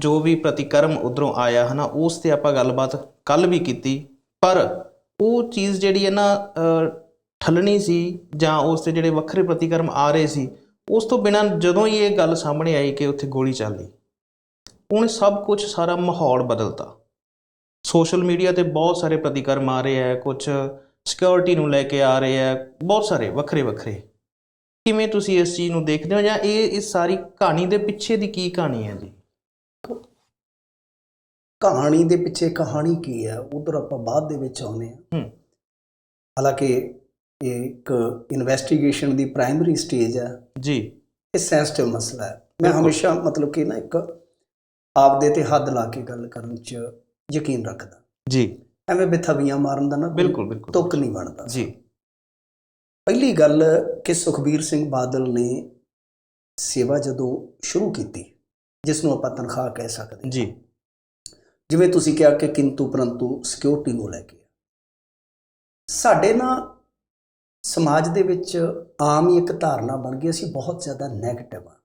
ਜੋ ਵੀ ਪ੍ਰਤੀਕਰਮ ਉਧਰੋਂ ਆਇਆ ਹਨਾ, ਉਸ ਤੇ ਆਪਾਂ ਗੱਲਬਾਤ ਕੱਲ ਵੀ ਕੀਤੀ। ਪਰ ਉਹ ਚੀਜ਼ ਜਿਹੜੀ ਹੈ ਨਾ ਠੱਲਣੀ ਸੀ ਜਾਂ ਉਸ ਤੇ ਜਿਹੜੇ ਵੱਖਰੇ ਪ੍ਰਤੀਕਰਮ ਆ ਰਹੇ ਸੀ, ਉਸ ਤੋਂ ਬਿਨਾਂ ਜਦੋਂ ਹੀ ਇਹ ਗੱਲ ਸਾਹਮਣੇ ਆਈ ਕਿ ਉੱਥੇ ਗੋਲੀ ਚੱਲੀ ਉਹਨੇ ਸਭ ਕੁਝ ਸਾਰਾ ਮਾਹੌਲ ਬਦਲਤਾ। ਸੋਸ਼ਲ ਮੀਡੀਆ ਤੇ ਬਹੁਤ ਸਾਰੇ ਪ੍ਰਤੀਕਰਮ ਆ ਰਹੇ ਆ ਕੁਝ ਸਿਕਿਉਰਿਟੀ ਨੂੰ ਲੈ ਕੇ ਆ ਰਹੇ ਆ, ਬਹੁਤ ਸਾਰੇ, ਵੱਖਰੇ ਵੱਖਰੇ। ਕਿਵੇਂ ਤੁਸੀਂ ਇਸ ਚੀਜ਼ ਨੂੰ ਦੇਖਦੇ ਹੋ ਜਾਂ ਇਹ, ਇਸ ਸਾਰੀ ਕਹਾਣੀ ਦੇ ਪਿੱਛੇ ਦੀ ਕੀ ਕਹਾਣੀ ਹੈ ਜੀ? ਕਹਾਣੀ ਦੇ ਪਿੱਛੇ ਕਹਾਣੀ ਕੀ ਹੈ ਉਧਰ ਆਪਾਂ ਬਾਅਦ ਦੇ ਵਿੱਚ ਆਉਨੇ ਹੂੰ। ਹਾਲਾਂਕਿ ਇਹ ਇੱਕ ਇਨਵੈਸਟੀਗੇਸ਼ਨ ਦੀ ਪ੍ਰਾਇਮਰੀ ਸਟੇਜ ਹੈ। ਜੀ। ਇਹ ਸੈਂਸਿਟਿਵ ਮਸਲਾ ਹੈ। ਮੈਂ। ਹਮੇਸ਼ਾ ਮਤਲਬ ਕਿ ਨਾ ਇੱਕ ਆਪਦੇ ਤੇ ਹੱਦ ਲਾ ਕੇ ਗੱਲ ਕਰਨ 'ਚ ਯਕੀਨ ਰੱਖਦਾ। ਜੀ। ਐਵੇਂ ਬਿਥਵੀਆਂ ਮਾਰਨ ਦਾ ਨਾ ਬਿਲਕੁਲ ਬਿਲਕੁਲ। ਤੁੱਕ ਨਹੀਂ ਬਣਦਾ। ਜੀ। ਪਹਿਲੀ ਗੱਲ ਕਿ ਸੁਖਬੀਰ ਸਿੰਘ ਬਾਦਲ ਨੇ ਸੇਵਾ ਜਦੋਂ ਸ਼ੁਰੂ ਕੀਤੀ ਜਿਸ ਨੂੰ ਆਪਾਂ ਤਨਖਾਹ ਕਹਿ ਸਕਦੇ। ਜੀ। ਜਿਵੇਂ ਤੁਸੀਂ ਕਿਹਾ ਕਿ ਕਿੰਤੂ ਪਰੰਤੂ ਸਿਕਿਉਰਿਟੀ ਨੂੰ ਲੈ ਕੇ ਸਾਡੇ ਨਾ ਸਮਾਜ ਦੇ ਵਿੱਚ ਆਮ ਹੀ ਇੱਕ ਧਾਰਨਾ ਬਣ ਗਈ ਅਸੀਂ ਬਹੁਤ ਜ਼ਿਆਦਾ 네ਗੇਟਿਵ ਆ।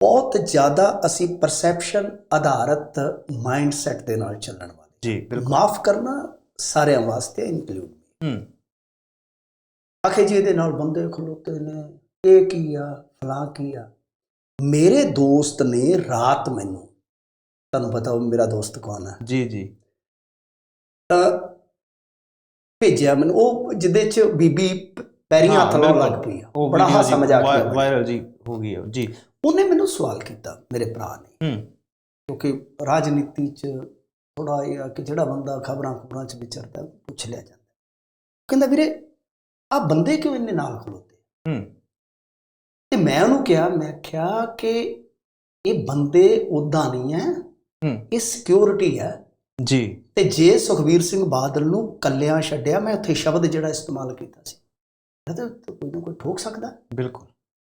ਬਹੁਤ ਜ਼ਿਆਦਾ ਅਸੀਂ ਪਰਸੈਪਸ਼ਨ ਆਧਾਰਿਤ ਮਾਈਂਡਸੈਟ ਦੇ ਨਾਲ ਚੱਲਣ ਵਾਲੇ ਜੀ ਬਿਲਕੁਲ। ਮਾਫ ਕਰਨਾ ਸਾਰਿਆਂ ਵਾਸਤੇ ਇਨਕਲੂਡ ਹੂੰ। ਆਖੇ ਜੀ ਇਹਦੇ ਨਾਲ ਬੰਦੇ ਖਲੋਤੇ ਨੇ ਇਹ ਕੀ ਆ ਫਲਾਂ ਕੀ ਆ। ਮੇਰੇ ਦੋਸਤ ਨੇ ਰਾਤ ਮੈਨੂੰ ਤੁਹਾਨੂੰ ਪਤਾ ਉਹ ਮੇਰਾ ਦੋਸਤ ਕੌਣ ਹੈ। ਜੀ ਜੀ। ਤਾਂ ਭੇਜਿਆ ਮੈਨੂੰ ਉਹ ਜਿਹਦੇ ਚ ਬੀਬੀ ਪੈਰੀਆਂ ਹਾਂ, ਹੱਥ ਲਾਉਣ। ਲੱਗ ਪਈ ਆ। ਉਹ ਬੜਾ ਹਾਸਾ ਮਜ਼ਾਕ ਵਾਇਰਲ ਜੀ ਹੋ ਗਈ ਉਹ ਜੀ। ਉਹਨੇ ਮੈਨੂੰ ਸਵਾਲ ਕੀਤਾ ਮੇਰੇ ਭਰਾ ਨੇ। ਹੂੰ। ਕਿਉਂਕਿ ਰਾਜਨੀਤੀ ਚ ਥੋੜਾ ਇਹ ਆ ਕਿ ਜਿਹੜਾ ਬੰਦਾ ਖਬਰਾਂ ਖਬਰਾਂ ਚ ਵਿਚਰਦਾ ਪੁੱਛ ਲਿਆ ਜਾਂਦਾ। ਕਹਿੰਦਾ ਵੀਰੇ ਆ ਬੰਦੇ ਕਿਉਂ ਇੰਨੇ ਨਾਲ ਖਲੋਤੇ? ਹੂੰ। ਤੇ ਮੈਂ ਉਹਨੂੰ ਕਿਹਾ ਮੈਂ ਕਿਹਾ ਕਿ ਇਹ ਬੰਦੇ ਉਦਾਂ ਨਹੀਂ ਹੂੰ ਇਹ ਸਿਕਿਉਰਿਟੀ ਹੈ। ਜੀ। ਤੇ ਜੇ ਸੁਖਬੀਰ ਸਿੰਘ ਬਾਦਲ ਨੂੰ ਕੱਲਿਆਂ ਛੱਡਿਆ ਮੈਂ ਉੱਥੇ ਸ਼ਬਦ ਜਿਹੜਾ ਇਸਤੇਮਾਲ ਕੀਤਾ ਸੀ। ਤਾਂ ਕੋਈ ਨਾ ਕੋਈ ਠੋਕ ਸਕਦਾ। ਬਿਲਕੁਲ।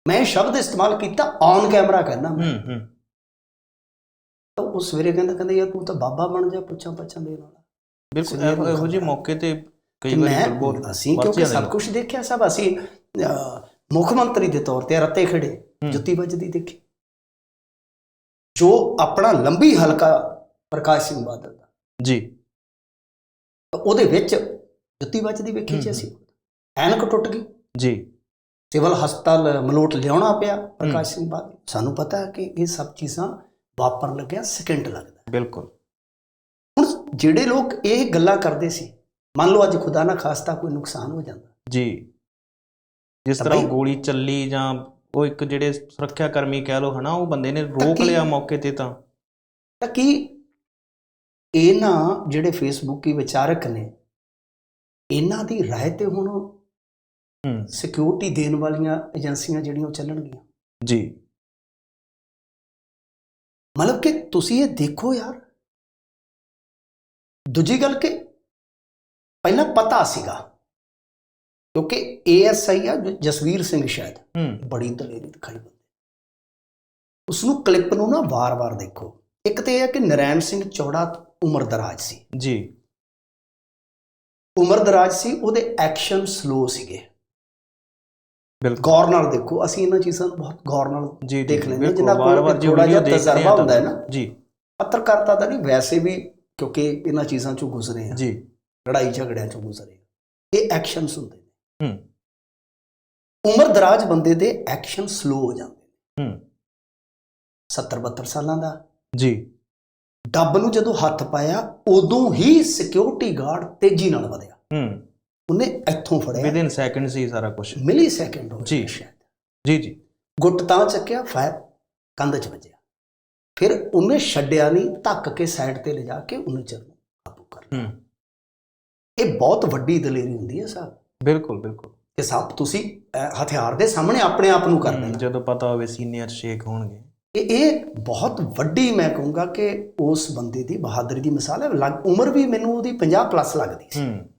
ਮੈਂ ਸ਼ਬਦ ਇਸਤੇਮਾਲ ਕੀਤਾ ਔਨ ਕੈਮਰਾ ਕਹਿਣਾ ਮੈਂ। ਹੂੰ ਹੂੰ। ਤਾਂ ਉਹ ਸਵੇਰੇ ਕਹਿੰਦਾ ਕਹਿੰਦਾ ਯਾਰ ਤੂੰ ਤਾਂ ਬਾਬਾ ਬਣ ਜਾ ਪੁੱਛਾਂ ਪੱਛਾਂ ਦੇ ਨਾਲ। ਬਿਲਕੁਲ ਇਹੋ ਜਿਹੇ। ਮੌਕੇ ਤੇ ਕਈ ਵਾਰੀ ਮੈਂ ਬਹੁਤ ਅਸੀਂ ਕਿਉਂਕਿ ਸਭ। ਕੁਝ ਦੇਖਿਆ ਸਭ ਅਸੀਂ ਮੁੱਖ ਮੰਤਰੀ ਦੇ ਤੌਰ ਤੇ ਰੱਤੇ ਖੜੇ। ਜੁੱਤੀ ਵੱਜਦੀ ਦੇਖੀ। ਜੋ ਆਪਣਾ ਲੰਬੀ ਹਲਕਾ ਪ੍ਰਕਾਸ਼ ਸਿੰਘ ਬਾਦਲ ਦਾ। ਜੀ। ਉਹਦੇ ਵਿੱਚ ਜੁੱਤੀ ਵੱਜਦੀ ਵੇਖੀ ਜੀ ਅਸੀਂ। ਐਨਕ ਟੁੱਟ ਗਈ। ਜੀ। ਸਿਵਲ ਹਸਪਤਾਲ ਮਲੋਟ ਲਿਆਉਣਾ ਪਿਆ ਪ੍ਰਕਾਸ਼ ਸਿੰਘ ਬਾਦਲ। ਸਾਨੂੰ ਪਤਾ ਹੈ ਕਿ ਇਹ ਸਭ ਚੀਜ਼ਾਂ ਵਾਪਰਨ ਲੱਗਿਆ ਸਕਿੰਟ ਲੱਗਦਾ। ਬਿਲਕੁਲ। ਹੁਣ ਜਿਹੜੇ ਲੋਕ ਇਹ ਗੱਲਾਂ ਕਰਦੇ ਸੀ ਮੰਨ ਲਓ ਅੱਜ ਖੁਦਾ ਨਾ ਖਾਸਤਾ ਕੋਈ ਨੁਕਸਾਨ ਹੋ ਜਾਂਦਾ। ਜੀ। ਜਿਸ ਤਰ੍ਹਾਂ ਗੋਲੀ ਚੱਲੀ ਜਾਂ ਉਹ ਇੱਕ ਜਿਹੜੇ ਸੁਰੱਖਿਆ ਕਰਮੀ ਕਹਿ ਲੋ ਹਨਾ ਉਹ ਬੰਦੇ ਨੇ ਰੋਕ ਲਿਆ ਮੌਕੇ ਤੇ ਤਾਂ। ਤਾਂ ਕੀ ਇਹ ਨਾ ਜਿਹੜੇ ਫੇਸਬੁੱਕੀ ਵਿਚਾਰਕ ਨੇ ਇਹਨਾਂ ਦੀ ਰਾਏ ਤੇ ਹੁਣ ਹੂੰ। ਸਿਕਿਉਰਿਟੀ ਦੇਣ ਵਾਲੀਆਂ ਏਜੰਸੀਆਂ ਜਿਹੜੀਆਂ ਉਹ ਚੱਲਣਗੀਆਂ? ਜੀ। ਮਤਲਬ ਕਿ ਤੁਸੀਂ ਇਹ ਦੇਖੋ ਯਾਰ। ਦੂਜੀ ਗੱਲ ਕਿ ਪਹਿਲਾਂ ਪਤਾ ਸੀਗਾ ਕਿਉਂਕਿ ਏਐਸਆਈ ਆ ਜਸਵੀਰ ਸਿੰਘ ਸ਼ਾਇਦ ਬੜੀ ਦਲੇਰੀ ਦਿਖਾਈ ਬੰਦੇ ਉਸ ਨੂੰ ਕਲਿੱਪ ਨੂੰ ਨਾ ਵਾਰ-ਵਾਰ ਦੇਖੋ ਇੱਕ ਤੇ ਇਹ ਹੈ ਕਿ ਨਰੈਣ ਸਿੰਘ ਚੌੜਾ ਉਮਰ ਦਰਾਜ ਸੀ ਜੀ ਉਮਰ ਦਰਾਜ ਸੀ ਉਹਦੇ ਐਕਸ਼ਨ ਸਲੋ ਸੀਗੇ ਬਿਲਕੁਲ ਗੌਰ ਨਾਲ ਦੇਖੋ ਅਸੀਂ ਇਹਨਾਂ ਚੀਜ਼ਾਂ ਨੂੰ ਬਹੁਤ ਗੌਰ ਨਾਲ ਦੇਖ ਲੈਂਦੇ ਹਾਂ, ਜਿਨ੍ਹਾਂ ਕੋਲ ਥੋੜ੍ਹਾ ਜਿਹਾ ਤਜਰਬਾ ਹੁੰਦਾ ਹੈ ਨਾ। ਜੀ ਪੱਤਰਕਾਰਤਾ ਦਾ ਨਹੀਂ ਵੈਸੇ ਵੀ ਕਿਉਂਕਿ ਇਹਨਾਂ ਚੀਜ਼ਾਂ ਚੋਂ ਗੁਜ਼ਰੇ ਆ ਜੀ ਲੜਾਈ ਝਗੜਿਆਂ ਚੋਂ ਗੁਜ਼ਰੇ। ਇਹ ਐਕਸ਼ਨਸ ਹੁੰਦੇ ਹੂੰ। ਉਮਰ ਦਰਾਜ ਬੰਦੇ ਦੇ ਐਕਸ਼ਨ ਸਲੋ ਹੋ ਜਾਂਦੇ ਹੂੰ। 70 72 ਸਾਲਾਂ ਦਾ। ਜੀ। ਡੱਬ ਨੂੰ ਜਦੋਂ ਹੱਥ ਪਾਇਆ ਉਦੋਂ ਹੀ ਸਿਕਿਉਰਿਟੀ ਗਾਰਡ ਤੇਜ਼ੀ ਨਾਲ ਵਧਿਆ। ਹੂੰ। ਉਹਨੇ ਇੱਥੋਂ ਫੜਿਆ। ਵਿਦਿਨ ਸੈਕਿੰਡ ਸੀ ਸਾਰਾ ਕੁਝ ਮਿਲੀ ਸੈਕਿੰਡ ਹੋ ਜੀ। ਜੀ ਜੀ। ਗੁੱਟ ਤਾਂ ਚੱਕਿਆ ਫਾਇਰ ਕੰਧ 'ਚ ਵੱਜਿਆ। ਫਿਰ ਉਹਨੇ ਛੱਡਿਆ ਨਹੀਂ ਧੱਕ ਕੇ ਸਾਈਡ ਤੇ ਲਿਜਾ ਕੇ ਉਹਨੇ ਚਰ ਕਾਬੂ ਕਰ ਲਿਆ। ਹੂੰ। ਇਹ ਬਹੁਤ ਵੱਡੀ ਦਲੇਰੀ ਹੁੰਦੀ ਹੈ ਸਾਹਿਬ ਬਿਲਕੁਲ ਬਿਲਕੁਲ। ਕਿ ਸਾਹਿਬ ਤੁਸੀਂ ਅਹ, ਹਥਿਆਰ ਦੇ ਸਾਹਮਣੇ ਆਪਣੇ ਆਪ ਨੂੰ ਕਰ ਲੈਣਾ ਜਦੋਂ ਪਤਾ ਹੋਵੇ ਸੀਨੀਅਰ ਸ਼ੇਖ ਹੋਣਗੇ। ਇਹ ਇਹ ਬਹੁਤ ਵੱਡੀ ਮੈਂ ਕਹੂੰਗਾ ਕਿ ਉਸ ਬੰਦੇ ਦੀ ਬਹਾਦਰੀ ਦੀ ਮਿਸਾਲ ਹੈ। ਲੱਗ- ਉਮਰ ਵੀ ਮੈਨੂੰ ਉਹਦੀ 50 ਪਲੱਸ ਲੱਗਦੀ ਸੀ। ਹੂੰ।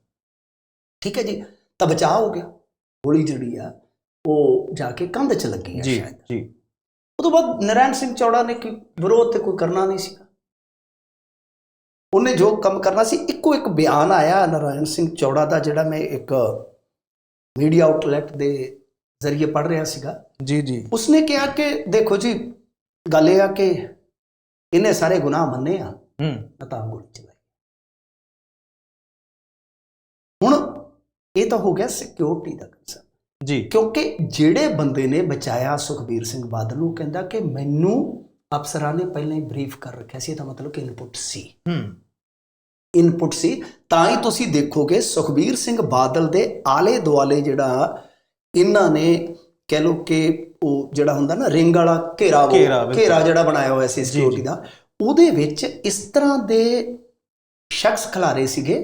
ਠੀਕ ਹੈ ਜੀ? ਤਾਂ ਬਚਾਅ ਹੋ ਗਿਆ। ਗੋਲੀ ਜਿਹੜੀ ਆ ਉਹ ਜਾ ਕੇ ਕੰਧ 'ਚ ਲੱਗੀ ਹੈ ਜੀ ਸ਼ਾਇਦ। ਜੀ। ਉਹ ਤੋਂ ਬਾਅਦ ਨਰੈਣ ਸਿੰਘ ਚੌੜਾ ਨੇ ਕੋਈ ਵਿਰੋਧ ਤੇ ਕੋਈ ਕਰਨਾ ਨਹੀਂ ਸੀਗਾ ਉਹਨੇ ਜੋ ਕੰਮ ਕਰਨਾ ਸੀ ਇੱਕੋ ਇੱਕ ਬਿਆਨ ਆਇਆ ਨਰੈਣ ਸਿੰਘ ਚੌੜਾ ਦਾ ਜਿਹੜਾ ਮੈਂ ਇੱਕ ਮੀਡੀਆ ਆਊਟਲੈਟ ਦੇ ਜ਼ਰੀਏ ਪੜ੍ਹ ਰਿਹਾ ਸੀਗਾ। ਜੀ ਜੀ। ਉਸਨੇ ਕਿਹਾ ਕਿ ਦੇਖੋ ਜੀ ਗੱਲ ਇਹ ਆ ਕਿ ਇਹਨੇ ਸਾਰੇ ਗੁਨਾਹ ਮੰਨੇ ਆ। ਹੂੰ। ਮੈਂ ਤਾਂ ਗੋਲੀ ਚਲਾਈ। ਹੁਣ ਇਹ ਤਾਂ ਹੋ ਗਿਆ ਸਿਕਿਉਰਿਟੀ ਦਾ ਕੰਸਰਨ ਜੀ। ਕਿਉਂਕਿ ਜਿਹੜੇ ਬੰਦੇ ਨੇ ਬਚਾਇਆ ਸੁਖਬੀਰ ਸਿੰਘ ਬਾਦਲ ਨੂੰ ਕਹਿੰਦਾ ਕਿ ਮੈਨੂੰ ਅਫਸਰਾਂ ਨੇ ਪਹਿਲਾਂ ਹੀ ਬਰੀਫ ਕਰ ਰੱਖਿਆ ਸੀ ਇਹਦਾ ਮਤਲਬ ਕਿ ਇਨਪੁਟ ਸੀ। ਹੂੰ। ਇਨਪੁਟ ਸੀ ਤਾਂ ਹੀ ਤੁਸੀਂ ਦੇਖੋਗੇ ਸੁਖਬੀਰ ਸਿੰਘ ਬਾਦਲ ਦੇ ਆਲੇ ਦੁਆਲੇ ਜਿਹੜਾ ਇਹਨਾਂ ਨੇ ਕਹਿ ਲੋ ਕਿ ਉਹ ਜਿਹੜਾ ਹੁੰਦਾ ਨਾ ਰਿੰਗ ਵਾਲਾ ਘੇਰਾ ਘੇਰਾ, ਜਿਹੜਾ ਬਣਾਇਆ ਹੋਇਆ ਸੀ ਸਿਕਿਉਰਿਟੀ ਦਾ ਉਹਦੇ ਵਿੱਚ ਇਸ ਤਰ੍ਹਾਂ ਦੇ ਸ਼ਖਸ ਖਿਲਾਰੇ ਸੀਗੇ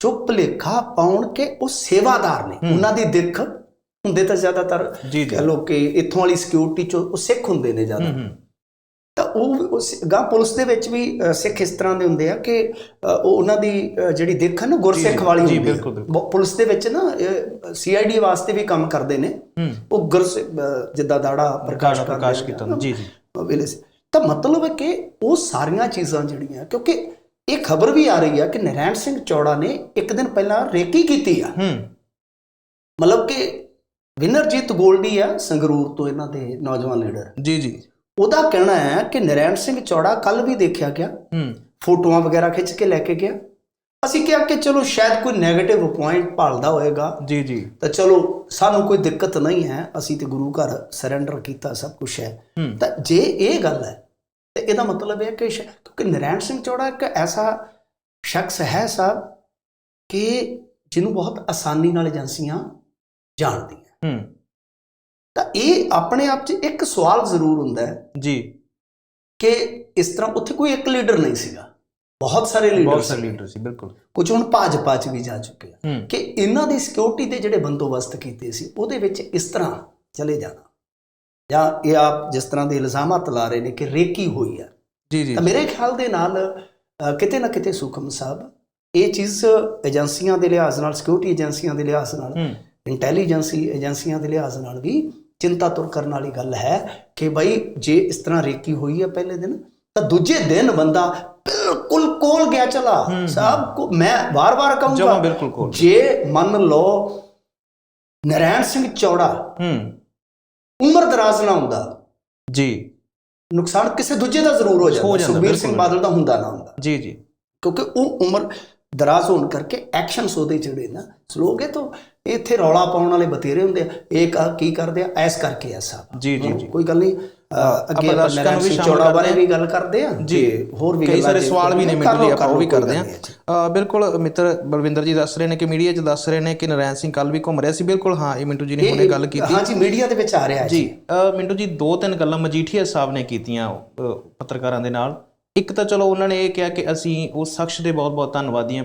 ਜੋ ਭੁਲੇਖਾ ਪਾਉਣ ਕਿ ਉਹ ਸੇਵਾਦਾਰ ਨੇ। ਉਹਨਾਂ ਦੀ ਦਿੱਖ ਹੁੰਦੇ ਤਾਂ ਜ਼ਿਆਦਾਤਰ ਕਹਿ ਲੋ ਕਿ ਇੱਥੋਂ ਵਾਲੀ ਸਿਕਿਉਰਿਟੀ ਚ ਉਹ ਸਿੱਖ ਹੁੰਦੇ ਨੇ ਜ਼ਿਆਦਾ। ਉਹ ਗਾਂ ਪੁਲਿਸ ਦੇ ਵਿੱਚ ਵੀ ਸਿੱਖ ਇਸ ਤਰ੍ਹਾਂ ਦੇ ਹੁੰਦੇ ਆ ਕਿ ਉਹਨਾਂ ਦੀ ਜਿਹੜੀ ਦਿੱਖ ਨਾ ਗੁਰਸਿੱਖ ਵਾਲੀ ਹੁੰਦੀ ਹੈ ਪੁਲਿਸ ਦੇ ਵਿੱਚ ਨਾ ਸੀਆਈਡੀ ਵਾਸਤੇ ਵੀ ਕੰਮ ਕਰਦੇ ਨੇ। ਉਹ ਅ, ਜਿੱਦਾਂ ਦਾੜਾ ਪ੍ਰਕਾਸ਼ ਪ੍ਰਕਾਸ਼ ਕੀਤਾ ਜੀ ਜੀ। ਵੇਲੇ ਤਾਂ ਮਤਲਬ ਹੈ ਕਿ ਉਹ ਸਾਰੀਆਂ ਚੀਜ਼ਾਂ ਜਿਹੜੀਆਂ ਕਿਉਂਕਿ ਇਹ ਖਬਰ ਵੀ ਆ ਰਹੀ ਆ ਕਿ ਨਰੈਣ ਸਿੰਘ ਚੌੜਾ ਨੇ ਇੱਕ ਦਿਨ ਪਹਿਲਾਂ ਰੇਕੀ ਕੀਤੀ ਆ। ਹੂੰ। ਮਤਲਬ ਕਿ ਵਿਨਰਜੀਤ ਗੋਲਡੀ ਆ ਸੰਗਰੂਰ ਤੋਂ ਇਹਨਾਂ ਦੇ ਨੌਜਵਾਨ ਲੀਡਰ। ਜੀ ਜੀ। ਉਹਦਾ ਕਹਿਣਾ ਹੈ ਕਿ ਨਰੈਣ ਸਿੰਘ ਚੌੜਾ ਕੱਲ ਵੀ ਦੇਖਿਆ ਗਿਆ। ਹੂੰ। ਫੋਟੋਆਂ ਵਗੈਰਾ ਖਿੱਚ ਕੇ ਲੈ ਕੇ ਗਿਆ। ਅਸੀਂ ਕਿਹਾ ਕਿ ਚਲੋ ਸ਼ਾਇਦ ਕੋਈ 네ਗੇਟਿਵ ਪੁਆਇੰਟ ਭਾਲਦਾ ਹੋਏਗਾ। ਜੀ ਜੀ। ਤਾਂ ਚਲੋ ਸਾਨੂੰ ਕੋਈ ਦਿੱਕਤ ਨਹੀਂ ਹੈ। ਅਸੀਂ ਤੇ ਗੁਰੂ ਘਰ ਸਰੈਂਡਰ ਕੀਤਾ ਸਭ ਕੁਝ ਹੈ। ਤਾਂ ਜੇ ਇਹ ਗੱਲ ਹੈ ਤੇ ਇਹਦਾ ਮਤਲਬ ਇਹ ਹੈ ਕਿ ਕਿਉਂਕਿ ਨਰੈਣ ਸਿੰਘ ਚੌੜਾ ਇੱਕ ਐਸਾ ਸ਼ਖਸ ਹੈ ਸਾਹਿਬ ਕਿ ਜਿਹਨੂੰ ਬਹੁਤ ਆਸਾਨੀ ਨਾਲ ਏਜੰਸੀਆਂ ਜਾਣਦੀਆਂ। ਹੂੰ। ਤਾਂ ਇਹ ਆਪਣੇ ਆਪ 'ਚ ਇੱਕ ਸਵਾਲ ਜ਼ਰੂਰ ਹੁੰਦਾ ਹੈ ਜੀ। ਕਿ ਇਸ ਤਰ੍ਹਾਂ ਉੱਥੇ ਕੋਈ ਇੱਕ ਲੀਡਰ ਨਹੀਂ ਸੀਗਾ। ਬਹੁਤ ਸਾਰੇ ਲੀਡਰ ਬਹੁਤ ਸਾਰੇ ਲੀਡਰ ਸੀ ਬਿਲਕੁਲ। ਕੁਝ ਹੁਣ ਭਾਜਪਾ 'ਚ ਵੀ ਜਾ ਚੁੱਕੇ ਆ। ਕਿ ਇਹਨਾਂ ਦੀ ਸਿਕਿਉਰਿਟੀ ਦੇ ਜਿਹੜੇ ਬੰਦੋਬਸਤ ਕੀਤੇ ਸੀ ਉਹਦੇ ਵਿੱਚ ਇਸ ਤਰ੍ਹਾਂ ਚਲੇ ਜਾਣਾ। ਜਾਂ ਇਹ ਆਪ ਜਿਸ ਤਰ੍ਹਾਂ ਦੇ ਇਲਜ਼ਾਮਾਤ ਲਾ ਰਹੇ ਨੇ ਕਿ ਰੇਕੀ ਹੋਈ ਆ। ਜੀ ਜੀ। ਤਾਂ ਮੇਰੇ ਖਿਆਲ ਦੇ ਨਾਲ ਕਿਤੇ ਨਾ ਕਿਤੇ ਸੁਖਮ ਸਾਹਿਬ ਇਹ ਚੀਜ਼ ਏਜੰਸੀਆਂ ਦੇ ਲਿਹਾਜ਼ ਨਾਲ ਸਿਕਿਉਰਿਟੀ ਏਜੰਸੀਆਂ ਦੇ ਲਿਹਾਜ਼ ਨਾਲ ਇੰਟੈਲੀਜੈਂਸੀ ਏਜੰਸੀਆਂ ਦੇ ਲਿਹਾਜ਼ ਨਾਲ ਵੀ ਚਿੰਤਾ ਤੁਰ ਕਰਨ ਵਾਲੀ ਗੱਲ ਹੈ ਕਿ ਭਾਈ ਜੇ ਇਸ ਤਰ੍ਹਾਂ ਰੇਕੀ ਹੋਈ ਹੈ ਪਹਿਲੇ ਦਿਨ ਤਾਂ ਦੂਜੇ ਦਿਨ ਬੰਦਾ ਬਿਲਕੁਲ ਕੋਲ ਗਿਆ ਚਲਾ। ਸਾਹਿਬ ਕੋ ਮੈਂ ਵਾਰ-ਵਾਰ ਕਹੂੰਗਾ ਜੇ ਮੰਨ ਲਓ ਨਰੈਣ ਸਿੰਘ ਚੌੜਾ ਹੂੰ। ਉਮਰ ਦਰਾਜ਼ ਨਾ ਹੁੰਦਾ ਜੀ। ਨੁਕਸਾਨ ਕਿਸੇ ਦੂਜੇ ਦਾ ਜ਼ਰੂਰ ਹੋ ਜਾਂਦਾ ਸੁਖਬੀਰ ਸਿੰਘ। ਬਾਦਲ ਦਾ ਹੁੰਦਾ ਨਾ ਹੁੰਦਾ। ਜੀ ਜੀ। ਕਿਉਂਕਿ ਉਹ ਉਮਰ ਦਰਾਜ਼ ਹੋਣ ਕਰਕੇ ਐਕਸ਼ਨਸ ਉਹਦੇ ਜਿਹੜੇ ਨਾ ਸਲੋ ਗਏ ਤਾਂ ਇੱਥੇ ਰੌਲਾ ਪਾਉਣ ਵਾਲੇ ਬਤੇਰੇ ਹੁੰਦੇ ਆ। ਇਹ ਕ- ਕਰਦੇ ਆ? ਐਸ ਕਰਕੇ ਆ ਸਾਹਿਬ ਜੀ ਜੀ ਕੋਈ ਗੱਲ ਨਹੀਂ। ਅੱਗੇ ਆਪਾਂ ਦਰਸ਼ਕਾਂ ਨੂੰ ਨਰੈਣ ਵੀ ਸਿੰਘ ਚੌੜਾ ਬਾਰੇ ਵੀ ਗੱਲ ਕਰਦੇ ਆ ਜੀ ਹੋਰ ਵੀ ਕਈ ਸਾਰੇ ਸਵਾਲ ਵੀ ਨੇ ਮਿੰਟੂ ਲਓ, ਆਪਾਂ ਉਹ ਵੀ ਕਰਦੇ। ਅ, ਬਿਲਕੁਲ ਮਿੱਤਰ ਬਲਵਿੰਦਰ ਜੀ ਦੱਸ ਰਹੇ ਨੇ ਕਿ ਮੀਡੀਆ 'ਚ ਦੱਸ ਰਹੇ ਨੇ ਕਿ ਨਰੈਣ ਸਿੰਘ ਕੱਲ ਵੀ ਘੁੰਮ ਰਿਹਾ ਸੀ। ਬਿਲਕੁਲ ਹਾਂ ਇਹ ਮਿੰਟੂ ਜੀ ਨੇ ਹੁਣੇ ਗੱਲ ਕੀਤੀ। ਹਾਂ ਜੀ ਮੀਡੀਆ ਦੇ ਵਿੱਚ ਆ ਰਿਹਾ ਜੀ ਮਿੰਟੂ ਜੀ ਦੋ ਤਿੰਨ ਗੱਲਾਂ ਮਜੀਠੀਆ ਸਾਹਿਬ ਨੇ ਕੀਤੀਆਂ ਪੱਤਰਕਾਰਾਂ ਦੇ ਨਾਲ। ਇੱਕ ਤਾਂ ਚਲੋ ਉਹਨਾਂ ਨੇ ਇਹ ਕਿਹਾ ਕਿ ਅਸੀਂ ਉਸ ਸ਼ਖਸ ਦੇ ਬਹੁਤ ਬਹੁਤ ਧੰਨਵਾਦੀ ਹਾਂ।